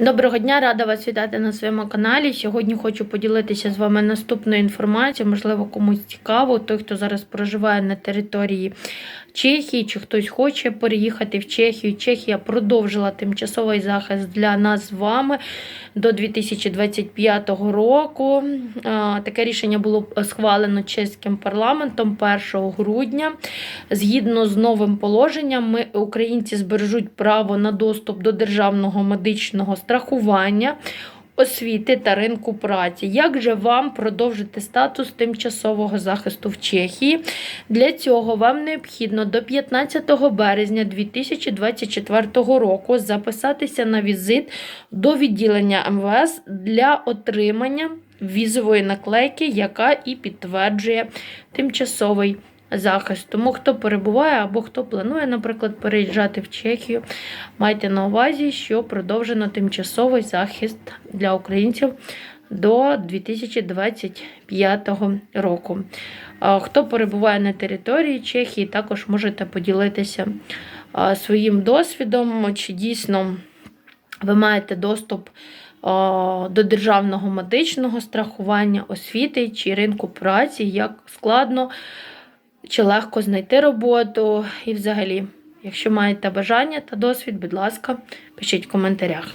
Доброго дня, рада вас вітати на своєму каналі. Сьогодні хочу поділитися з вами наступною інформацією. Можливо, комусь цікаво, той, хто зараз проживає на території Чехії, чи хтось хоче переїхати в Чехію. Чехія продовжила тимчасовий захист для нас з вами до 2025 року. Таке рішення було схвалено чеським парламентом 1 грудня. Згідно з новим положенням, ми, українці збережуть право на доступ до державного медичного страхування. Освіти та ринку праці. Як же вам продовжити статус тимчасового захисту в Чехії? Для цього вам необхідно до 15 березня 2024 року записатися на візит до відділення МВС для отримання візової наклейки, яка і підтверджує тимчасовий захист. Тому хто перебуває або хто планує, наприклад, переїжджати в Чехію, майте на увазі, що продовжено тимчасовий захист для українців до 2025 року. Хто перебуває на території Чехії, також можете поділитися своїм досвідом, чи дійсно ви маєте доступ до державного медичного страхування, освіти чи ринку праці, як складно чи легко знайти роботу. І взагалі, якщо маєте бажання та досвід, будь ласка, пишіть в коментарях.